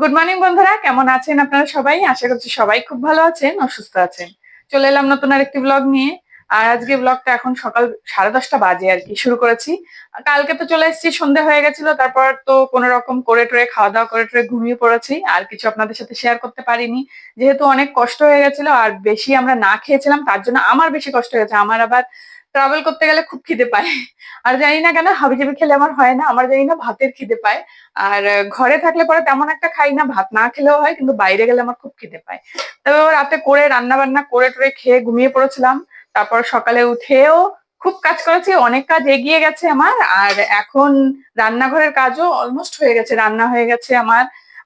Good morning বন্ধুরা। কেমন আছেন আপনারা সবাই? আশা করছি সবাই খুব ভালো আছেন অসুস্থ আছেন। চলে এলাম নতুন আরেকটি ব্লগ নিয়ে। আর আজকে ব্লগটা এখন সকাল সাড়ে দশটা বাজে আর কি, শুরু করেছি। কালকে তো চলে এসেছি, সন্ধে হয়ে গেছিল, তারপর তো কোনো রকম করে টরে, খাওয়া দাওয়া করে টরে ঘুমিয়ে পড়েছি। আর কিছু আপনাদের সাথে শেয়ার করতে পারিনি। যেহেতু অনেক কষ্ট হয়ে গেছিল, আর বেশি আমরা না খেয়েছিলাম, তার জন্য আমার বেশি কষ্ট হয়েছে আমার আবার ট্রাভেল করতে গেলে খুব খিদে পায়। আর জানি না কেন, হাবিজাবি খেলে আমার হয় না, আমার জানি না ভাতের খিদে পায়। আর ঘরে থাকলে পরে তেমন একটা খাই না, ভাত না খেলেও হয়, কিন্তু বাইরে গেলে আমার খুব খিদে পায়। তবে রাতে করে রান্না বান্না করে টরে খেয়ে ঘুমিয়ে পড়েছিলাম। তারপর সকালে উঠেও খুব কাজ করেছি, অনেক কাজ এগিয়ে গেছে আমার। আর এখন রান্নাঘরের কাজও অলমোস্ট হয়ে গেছে, রান্না হয়ে গেছে আমার।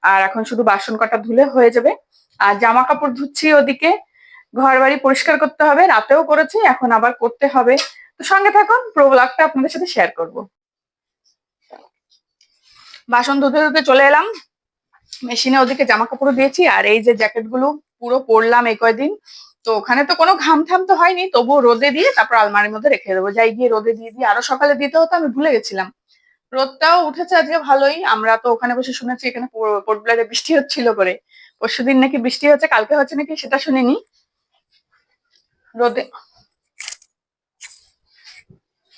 আর এখন শুধু বাসন কটা ধুলে হয়ে যাবে। আর জামা কাপড় ধুচ্ছি ওদিকে। ঘর বাড়ি পরিষ্কার করতে হবে, রাতেও করেছি, এখন আবার করতে হবে। তো সঙ্গে থাকুন, প্রো ব্লগটা আপনাদের সাথে শেয়ার করব। বাসন ধুতে ধুতে চলে এলাম। মেশিনে ওদিকে জামা কাপড় দিয়েছি, আর এই যে জ্যাকেটগুলো পুরো পরলাম এই কয়দিন। তো ওখানে তো কোনো ঘাম ঠাম তো হয়নি, তবুও রোদে দিয়ে তারপর আলমারির মধ্যে রেখে দেবো। যাই গিয়ে রোদে দিয়ে দিয়ে আরও সকালে দিতে হতো, আমি ভুলে গেছিলাম। রোদটাও উঠেছে আজকে ভালোই, আমরা তো ওখানে বসে শুনেছি এখানে পোর্ট বৃষ্টি হচ্ছিল করে। পরশুদিন নাকি বৃষ্টি হচ্ছে কালকে হচ্ছে নাকি সেটা শুনিনি। রোদে।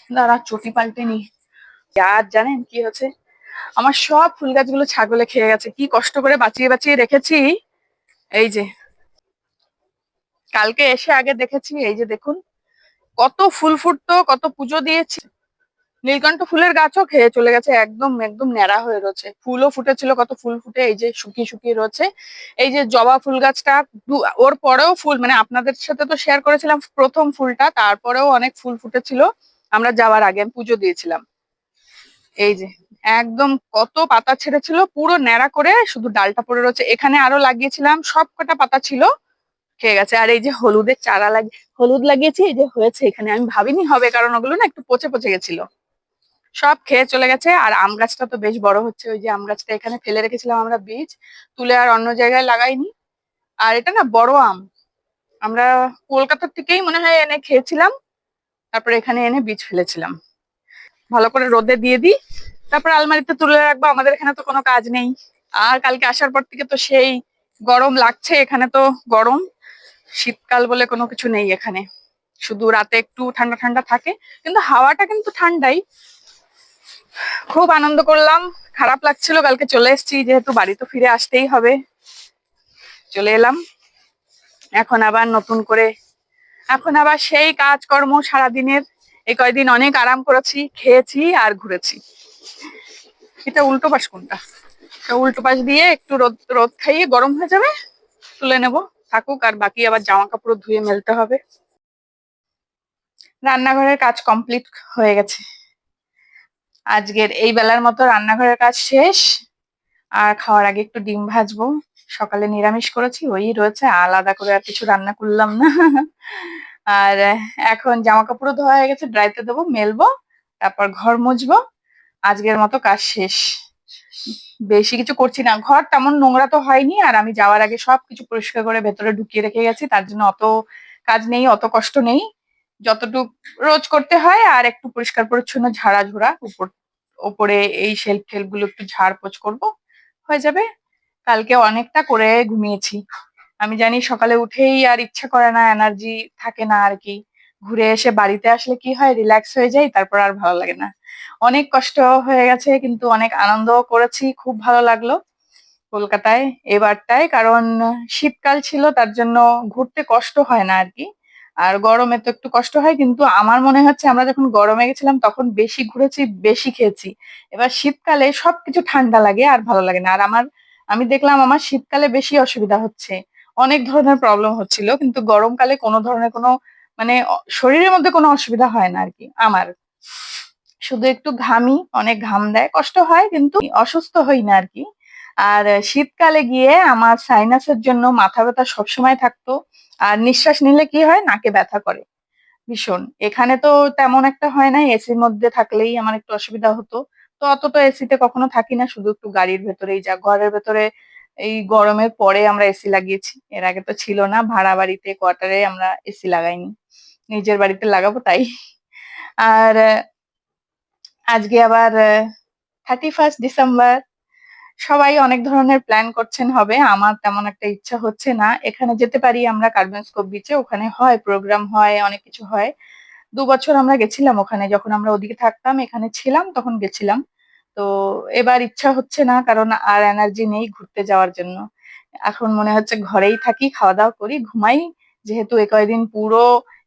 দাঁড়া চটি পাল্টে নি আর জানেন কি হচ্ছে? আমার সব ফুল গাছগুলো ছাগলে খেয়ে গেছে। কি কষ্ট করে বাঁচিয়ে বাঁচিয়ে রেখেছি? এই যে, কালকে এসে আগে দেখেছি, এই যে দেখুন, কত ফুল ফুটতো, কত পুজো দিয়েছি। নীলকণ্ঠ ফুলের গাছও খেয়ে চলে গেছে, একদম একদম ন্যাড়া হয়ে রয়েছে। ফুলও ফুটেছিল, কত ফুল ফুটে, এই যে শুকিয়ে শুকিয়ে রয়েছে। এই যে জবা ফুল গাছটা ওর পরেও ফুল মানে আপনাদের সাথে তো শেয়ার করেছিলাম প্রথম ফুলটা, তারপরেও অনেক ফুল ফুটেছিল। আমরা যাওয়ার আগে আমি পুজো দিয়েছিলাম। এই যে, একদম কত পাতা ছেড়েছিল, পুরো ন্যাড়া করে শুধু ডালটা পড়ে রয়েছে। এখানে আরও লাগিয়েছিলাম সব কটা পাতা ছিল, খেয়ে গেছে। আর এই যে হলুদের চারা লাগি, হলুদ লাগিয়েছি, এই যে হয়েছে, এখানে আমি ভাবিনি হবে, কারণ ওগুলো না একটু পচে পচে গেছিল। সব খেয়ে চলে গেছে। আর আম গাছটা তো বেশ বড় হচ্ছে, ওই যে আম গাছটা এখানে ফেলে রেখেছিলাম আমরা বীজ, তুলে আর অন্য জায়গায় লাগাইনি। আর এটা না বড় আম। আমরা কলকাতার থেকেই মনে হয় এনে খেয়েছিলাম, তারপরে এখানে এনে বীজ ফেলেছিলাম। ভালো করে রোদে দিয়ে দিই, তারপর আলমারিতে তুলে রাখব, আমাদের এখানে তো কোনো কাজ নেই। আর কালকে আসার পর থেকে তো সেই গরম লাগছে, এখানে তো গরম। শীতকাল বলে কোনো কিছু নেই এখানে। শুধু রাতে একটু ঠান্ডা ঠান্ডা থাকে, কিন্তু হাওয়াটা কিন্তু ঠান্ডাই। খুব আনন্দ করলাম, খারাপ লাগছিল, কালকে চলে এসেছি, যেহেতু বাড়ি তো ফিরে আসতেই হবে। চলে এলাম। এখন আবার নতুন করে, এখন আবার সেই কাজকর্ম সারাদিনের। এই কয়দিন অনেক আরাম করেছি, খেয়েছি আর ঘুরেছি। এটা উল্টো পাশ কোনটা? উল্টো পাশ দিয়ে একটু রোদ রোদ খাইয়ে গরম হয়ে যাবে, তুলে নেব। থাকুক, আর বাকি আবার জামা কাপড় ধুয়ে মেলতে হবে। রান্নাঘরের কাজ কমপ্লিট হয়ে গেছে। আজকের এই বেলার মতো রান্নাঘরের কাজ শেষ। আর খাওয়ার আগে একটু ডিম ভাজবো। সকালে নিরামিষ করেছি, ওই রয়েছে, আলাদা করে আর কিছু রান্না করলাম না। আর এখন জামা কাপড়ও ধোয়া হয়ে গেছে, ড্রাইতে দেবো, মেলবো, তারপর ঘর মুছবো। আজকের মতো কাজ শেষ। বেশি কিছু করছি না। ঘর তেমন নোংরা তো হয়নি, আর আমি যাওয়ার আগে সবকিছু পরিষ্কার করে ভেতরে ঢুকিয়ে রেখে গেছি, তার জন্য অত কাজ নেই, অত কষ্ট নেই। যতটুক রোজ করতে হয় আর একটু পরিষ্কার পরিচ্ছন্ন ঝাড়া ঝোড়া, উপর, ওপরে এই শেল্ফ টেলফগুলো একটু ঝাড়পোছ করব। হয়ে যাবে? কালকে অনেকটা করে ঘুমিয়েছি। আমি জানি সকালে উঠেই আর ইচ্ছা করে না এনার্জি থাকে না আর কি। ঘুরে এসে বাড়িতে আসলে কি হয়? রিল্যাক্স হয়ে যাই, তারপর আর ভালো লাগে না। অনেক কষ্ট হয়ে গেছে, কিন্তু অনেক আনন্দও করেছি, খুব ভালো লাগল। কলকাতায় এবারটায় কারণ শীতকাল ছিল, তার জন্য ঘুরতে কষ্ট হয় না আর কি। আর গরমে তো একটু কষ্ট হয়, কিন্তু আমার মনে হচ্ছে আমরা যখন গরমে গেছিলাম তখন বেশি ঘুরেছি, বেশি খেয়েছি। এবার শীতকালে সবকিছু ঠান্ডা লাগে আর ভালো লাগে না। আর আমার, আমি দেখলাম আমার শীতকালে বেশি অসুবিধা হচ্ছে। অনেক ধরনের প্রবলেম হচ্ছিল, কিন্তু গরমকালে কোনো ধরনের কোনো মানে শরীরের মধ্যে কোনো অসুবিধা হয় না আর কি আমার। শুধু একটু ঘামি, অনেক ঘাম দেয়, কষ্ট হয়, কিন্তু অসুস্থ হই না আর কি আর শীতকালে গিয়ে আমার সাইনাসের জন্য মাথা ব্যথা সবসময় থাকতো। আর নিঃশ্বাস নিলে কি হয়? নাকে ব্যথা করে। ভীষণ। এখানে তো তেমন একটা হয় না এসির মধ্যে থাকলেই আমার একটু অসুবিধা হতো। তো অত তো এসিতে কখনো থাকি না, শুধু একটু গাড়ির ভেতরেই যা ঘরের ভেতরে এই গরমের পরে আমরা এসি লাগিয়েছি। এর আগে তো ছিল না, ভাড়া বাড়িতে কোয়ার্টারে আমরা এসি লাগাইনি। নিজের বাড়িতে লাগাবো তাই। আর আজকে আবার থার্টি ফার্স্ট ডিসেম্বর সবাই অনেক ধরনের প্ল্যান করছেন হবে, আমার তেমন একটা ইচ্ছা হচ্ছে না। এখানে যেতে পারি আমরা কার্বেনস্কোপ বিচে ওখানে হয় প্রোগ্রাম হয়, অনেক কিছু হয়। দু বছর আমরা গেছিলাম ওখানে, যখন আমরা ওদিকে থাকতাম, এখানে ছিলাম, তখন গেছিলাম। তো এবার ইচ্ছা হচ্ছে না, কারণ আর এনার্জি নেই ঘুরতে যাওয়ার জন্য। এখন মনে হচ্ছে ঘরেই থাকি খাওয়া দাওয়া করি, ঘুমাই। যেহেতু এ কয়দিন পুরো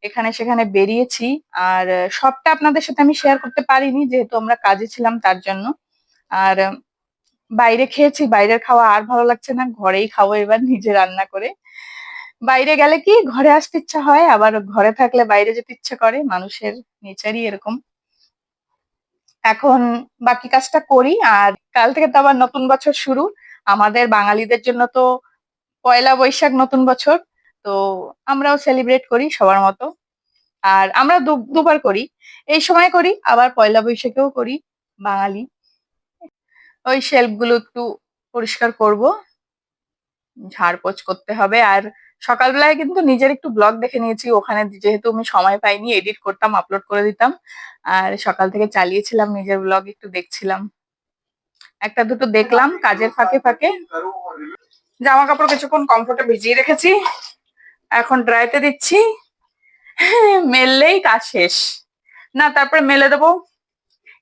এখানে সেখানে বেরিয়েছি, আর সবটা আপনাদের সাথে আমি শেয়ার করতে পারিনি, যেহেতু আমরা কাজে ছিলাম তার জন্য। আর বাইরে খেয়েছি, বাইরের খাওয়া আর ভালো লাগছে না, ঘরেই খাব এবার নিজে রান্না করে। বাইরে গেলে কি, ঘরে আসতে ইচ্ছা হয়, আবার ঘরে থাকলে বাইরে যেতে ইচ্ছা করে, মানুষের নেচারই এরকম। এখন বাকি কাজটা করি, আর কাল থেকে তো আবার নতুন বছর শুরু। আমাদের বাঙালিদের জন্য তো পয়লা বৈশাখ নতুন বছর, তো আমরাও সেলিব্রেট করি সবার মতো। আর আমরা দুবার করি। এই সময় করি, আবার পয়লা বৈশাখেও করি বাঙালি। ওই শেলফগুলো একটু পরিষ্কার করব। ঝাড়পোছ করতে হবে। আর সকালবেলায় কিন্তু নিজের একটু ব্লগ দেখে নিয়েছি। ওখানে যেহেতু আমি সময় পাইনি এডিট করতাম আপলোড করে দিতাম। আর সকাল থেকে চালিয়েছিলাম নিজের ব্লগ একটু দেখছিলাম। একটা দুটো দেখলাম কাজের ফাঁকে ফাঁকে। জামা কাপড় কিছুক্ষণ কমফোর্টে ভিজিয়ে রেখেছি। এখন ড্রাইতে দিচ্ছি। মেললেই কাজ শেষ। না, তারপরে মেলে দেবো।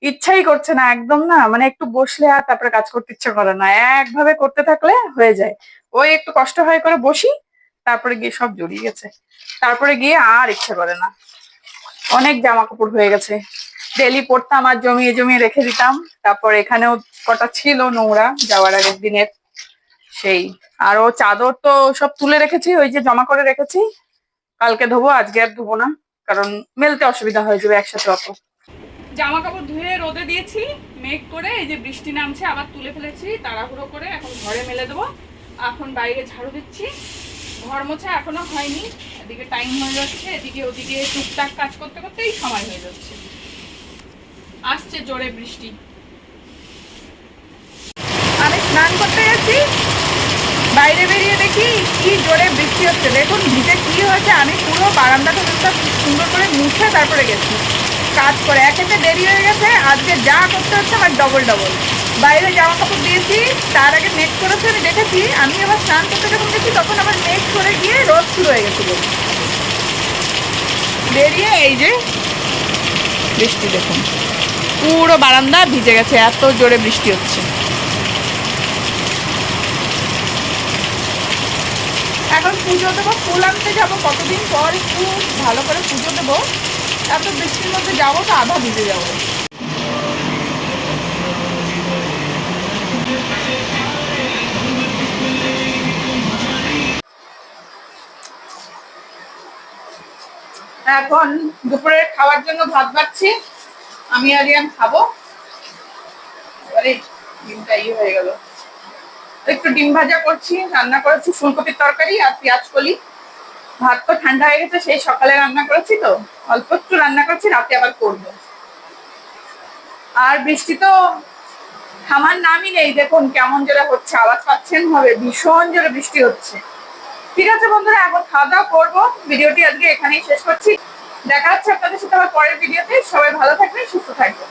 ইচ্ছাই করছে না, একদম না। মানে একটু বসলে আর তারপরে কাজ করতে ইচ্ছা করে না। একভাবে করতে থাকলে হয়ে যায়। ওই একটু কষ্ট হয় করে বসি, তারপরে গিয়ে সব জড়িয়ে গেছে। তারপরে গিয়ে আর ইচ্ছা করে না। অনেক জামা কাপড় হয়ে গেছে। ডেলি পরতাম আর জমিয়ে জমিয়ে রেখে দিতাম। তারপর এখানেও কটা ছিল নোংরা যাওয়ার আগের দিনের। সেই। আর ও চাদর তো সব তুলে রেখেছি, ওই যে জমা করে রেখেছি। কালকে ধোবো, আজকে আর ধোবো না। কারণ মেলতে অসুবিধা হয়ে যাবে একসাথে অত। জামা কাপড় ধুয়ে রোদে দিয়েছি, মেঘ করে, এই যে বৃষ্টি নামছে, আবার তুলে ফেলেছি, তাড়াহুড়ো করে এখন ঘরে মেলে দেবো। এখন বাইরে ঝাড়ু দিচ্ছি। ঘর মোছা এখনও হয়নি, এদিকে টাইম হয়ে যাচ্ছে, এদিকে ওদিকে টুকটাক কাজ করতে করতেই সময় হয়ে যাচ্ছে। আসছে জোরে বৃষ্টি। আমি স্নান করতে গেছি, বাইরে বেরিয়ে দেখি কি জোরে বৃষ্টি হচ্ছে। দেখুন, ভিজে কি হয়েছে, আমি পুরো বারান্দাটা সুন্দর করে মুছে তারপরে গেছি। কাজ করে। একেতে দেরি হয়ে গেছে, আজকে যা করতে হচ্ছে আমার ডবল ডবল বাইরে জামা কাপড় দিয়েছি, তার আগে মেঘ করেছে, আমি দেখেছি, আমি আবার স্নান করতে যখন গেছি, তখন আবার মেঘ করে গিয়ে রোদ শুরু হয়ে গেছিল। বেরিয়ে এই যে বৃষ্টি দেখুন। পুরো বারান্দা ভিজে গেছে, এত জোরে বৃষ্টি হচ্ছে। এখন পুজো দেবো, ফুল আনতে যাব, কতদিন পর একটু ভালো করে পুজো দেবো। এত বৃষ্টির মধ্যে যাব তো আধা ভিজে যাব। এখন দুপুরে খাওয়ার জন্য ভাত বাড়ছি, আমি আর ইয়ান খাব। ডিমটা ইয়ে হয়ে গেল। একটু ডিম ভাজা করছি, রান্না করেছি, ফুলকপির তরকারি আর পেঁয়াজ কলি। ভাত তো ঠান্ডা হয়ে গেছে, সেই সকালে রান্না করেছি তো। অল্প একটু রান্না করছি, রাতে আবার করব। আর বৃষ্টি তো থামার নামই নেই, দেখুন কেমন জোরে হচ্ছে, আওয়াজ পাচ্ছেন হবে ভীষণ জোরে বৃষ্টি হচ্ছে। ঠিক আছে বন্ধুরা, এখন খাওয়া দাওয়া করব। ভিডিওটি আজকে এখানেই শেষ করছি। দেখা হচ্ছে আপনাদের সাথে আবার পরের ভিডিওতে। সবাই ভালো থাকবেন, সুস্থ থাকবেন।